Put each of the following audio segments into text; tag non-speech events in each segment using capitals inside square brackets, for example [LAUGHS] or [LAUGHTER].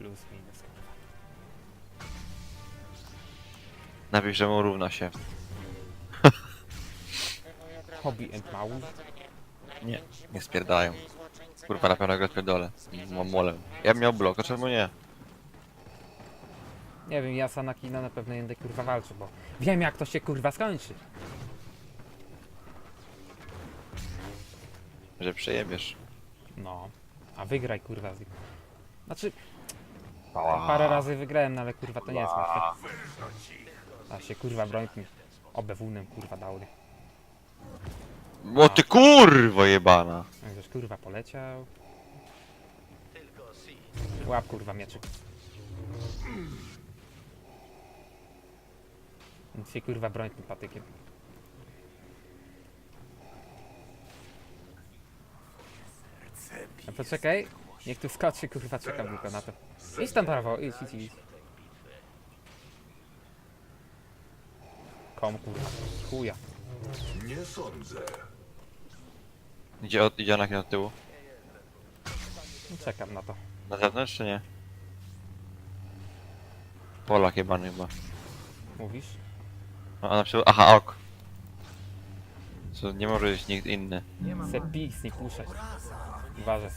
plus minus, kurwa. Napisz, że mu równa się. Hobby and mały. Nie. Nie spierdają. Kurwa, na pewno go pierdolę. Mam molem. Ja bym miał blok, a czemu nie? Nie wiem, ja z Anakina na pewno będę kurwa walczył, bo wiem jak to się kurwa skończy. Że przejebiesz. No. A wygraj kurwa z nim. Znaczy. Parę razy wygrałem, no ale kurwa to nie jest łatwe. A się kurwa brońki obewunem kurwa dał. O ty kurwo jebana! Jak żeś kurwa poleciał. Łap kurwa mieczyk. Więc się kurwa broń tym patykiem. A poczekaj, niech tu skoczy kurwa czekam tylko na to. Idź tam prawo, idź, idź, idź. Kom kurwa, chuja. Nie sądzę. Idzie, od, idzie Anakin od tyłu. No, Czekam na to. Na zewnątrz czy nie? Polak jebany chyba. Mówisz? No, a na przykład... Aha, ok. Co, nie może być nikt inny. Se pix, nie puszczać. Uważaj.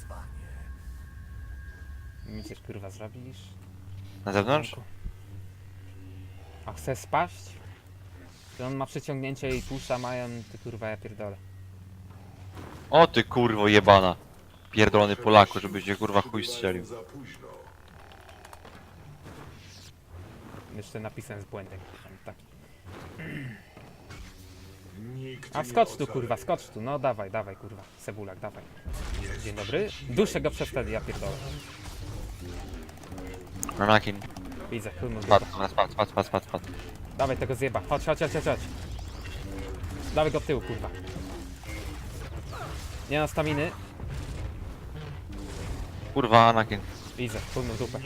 Mi coś kurwa zrobisz? Na zewnątrz? A chce spaść? To on ma przyciągnięcie i puszcza mają, ty kurwa ja pierdolę. O ty kurwo jebana! Pierdolony Polaku, żebyś cię kurwa chuj strzelił. Za późno. Jeszcze napisem z błędem. Taki. Nikt A nie skocz tu ocali. kurwa, skocz tu, no dawaj, dawaj kurwa. Cebulak, dawaj. Dzień dobry. Duszę go przez wtedy, ja pierdolę. Anakin. Widzę, chuj mu w Spadł, spadł, spadł, spadł, spadł, spadł. Dawaj tego zjeba, chodź, chodź, chodź, chodź, chodź. Dawaj go od tyłu kurwa. Nie ma staminy. Kurwa, Anakin. Widzę, w dupę.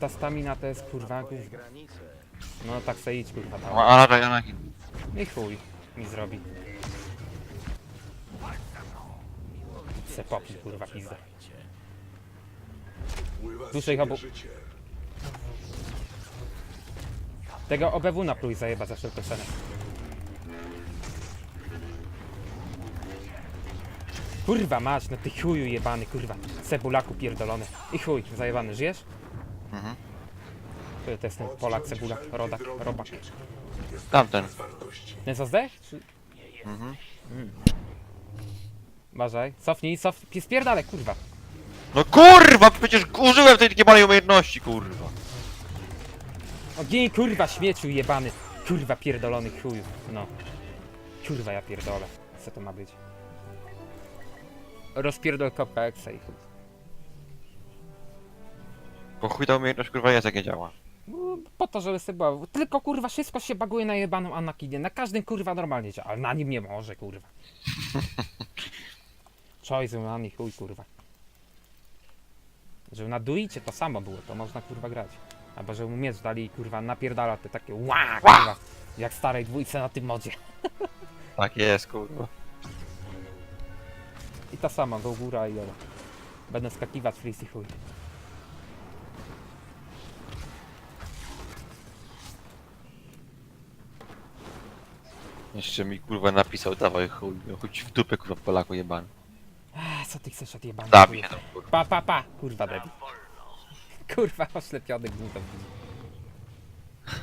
Ta stamina to jest kurwa gówno. No tak se idź kurwa tam. A, Anakin, Anakin. I chuj mi zrobi. Se popij kurwa Duszę ich obu. Tego OBW napluj zajeba za wszelką cenę. Kurwa mać, no ty chuju jebany, kurwa. Cebulaku pierdolony. I chuj, zajebany, żyjesz? Mhm. To jest ten Polak, cebulak, rodak, robak. Tamten. Ten co zdech? Czy... Mhm. Uważaj, cofnij, cofnij, spierdalaj, kurwa. No kurwa, przecież użyłem tej jebanej umiejętności, kurwa. O gin, kurwa, śmieciu jebany. Kurwa, pierdolony chuju. No. Kurwa, ja pierdolę. Co to ma być? Rozpierdol kopka i chuj. Po chuj ta umiejętność kurwa jest jak nie działa. No, po to, żeby sobie była. Tylko kurwa, wszystko się baguje na jebaną Anakinie. Na każdym kurwa normalnie działa, ale na nim nie może, kurwa. [LAUGHS] Choice na nich chuj, kurwa. Żeby na duicie to samo było, to można kurwa grać. Albo żeby mu miecz dali i kurwa napierdala te takie ła, kurwa. Jak starej dwójce na tym modzie. [LAUGHS] Tak jest, kurwa. I ta sama, go góra i jolo. Będę skakiwać i chuj. Jeszcze mi kurwa napisał, dawaj chuj, chuj w dupę kurwa Polaku jebany. Co ty chcesz od jebany? Zabij tam, kurwa. Pa, pa, pa! Kurwa, debil. [LAUGHS] Kurwa, oślepiony gnidą.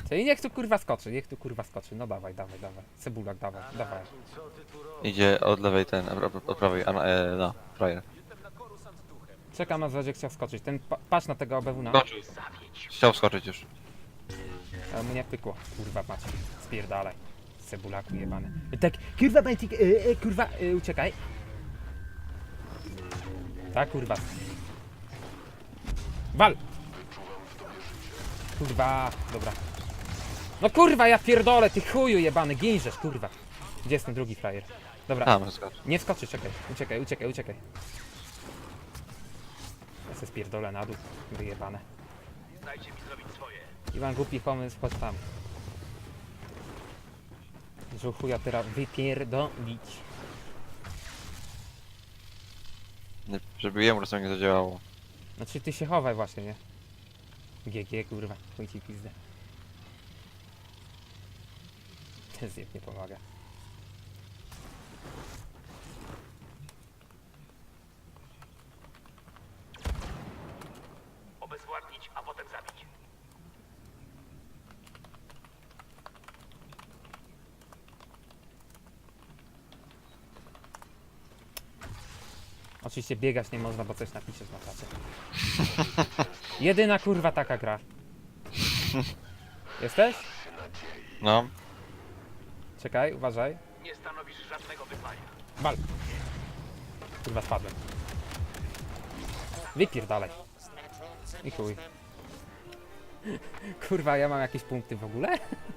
Czyli niech tu kurwa skoczy, niech tu kurwa skoczy. No dawaj, dawaj, dawaj. Cebulak, dawaj, dawaj. Idzie od lewej ten, od- od prawej, a na, e, no, frajer. Czekam na że chciał skoczyć. Ten, pa, patrz na tego OBW na. Skoczył. Chciał skoczyć już. Ale mu nie pykło. Kurwa, macie. Spierdalaj. Cebulaku jebany. Tak, kurwa, będzie, e, e, kurwa, e, uciekaj. Tak, kurwa. Wal! Kurwa, dobra. No kurwa, ja pierdolę, ty chuju jebany, ginżesz, kurwa. Gdzie jest ten drugi frajer? Dobra, skoczył. nie wskoczy, czekaj. Uciekaj, uciekaj, uciekaj. Ja se spierdolę na dół, wyjebane. I mam głupi pomysł, chodź tam. Że chuja teraz wypierdolić. Nie- Żeby jemu rozum nie zadziałało. Znaczy ty się chowaj właśnie, nie? GG kurwa, chuj ci pizdę. Ten zjeb nie pomaga. Obezwładnić, a Oczywiście biegać nie można, bo coś napiszesz na czacie. [LAUGHS] Jedyna kurwa taka gra. Jesteś? No, Czekaj, uważaj. Nie stanowisz żadnego wyzwania. Wal. Kurwa spadłem. Wypierdalaj. I chuj. [LAUGHS] Kurwa, ja mam jakieś punkty w ogóle?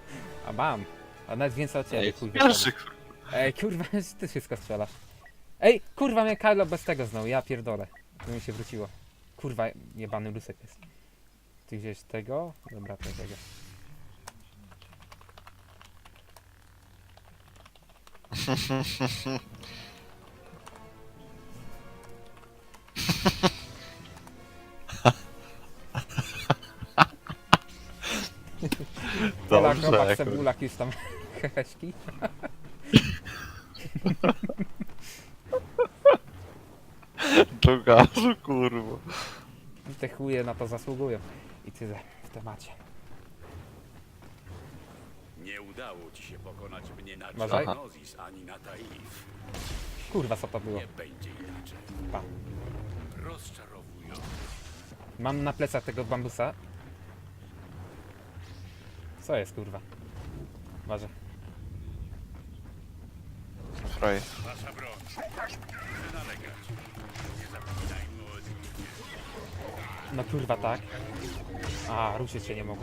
[LAUGHS] A mam. A nawet więcej od ciebie, ej, pierwszy wypadł. kurwa. Ej, kurwa, ty wszystko strzelasz. Ej, kurwa, mnie Kylo bez tego znowu, ja pierdolę. To mi się wróciło. Kurwa, jebany lusek jest. Ty gdzieś tego? Dobra, to tego. [LAUGHS] Dobrze, kurwa. cebulak, już tam [LAUGHS] heheśki. [LAUGHS] [LAUGHS] Do gazu, kurwa. Te chuje na to zasługują. I tyle w temacie. Nie udało ci się pokonać mnie na Uważaj. Ani na Taif. Kurwa, co to było? Nie będzie inaczej. Pa. Rozczarowujące. Mam na plecach tego bambusa. Co jest, kurwa? Uważaj. Edwinie. No kurwa, tak. A, ruszyć się nie mogę.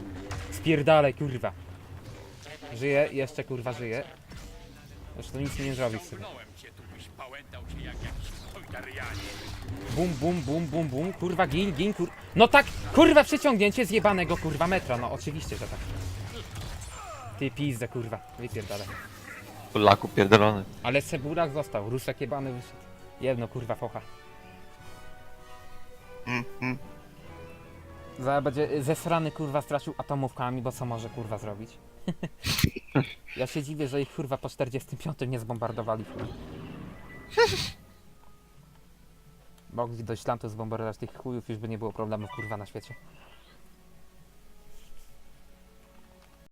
Spierdalaj, kurwa. Żyje, jeszcze kurwa żyje. Zresztą nic mi nie zrobisz sobie. Ciągnąłem. Bum, bum, bum, bum, bum, kurwa, gin, gin, kur... No tak, kurwa, przeciągnięcie zjebanego, kurwa, metra, no oczywiście, że tak. Ty pizdę, kurwa, wypierdalaj. Polaku pierdolony. Ale Cebulak został, Rusek jebany wyszedł. Jedno, kurwa, focha. Zaraz będzie zesrany, kurwa, stracił atomówkami, bo co może, kurwa, zrobić? [LAUGHS] ja się dziwię, że ich, kurwa, po 45 nie zbombardowali, kurwa. [LAUGHS] Mogli do Ślantu zbombardować tych chujów, już by nie było problemów, kurwa, na świecie.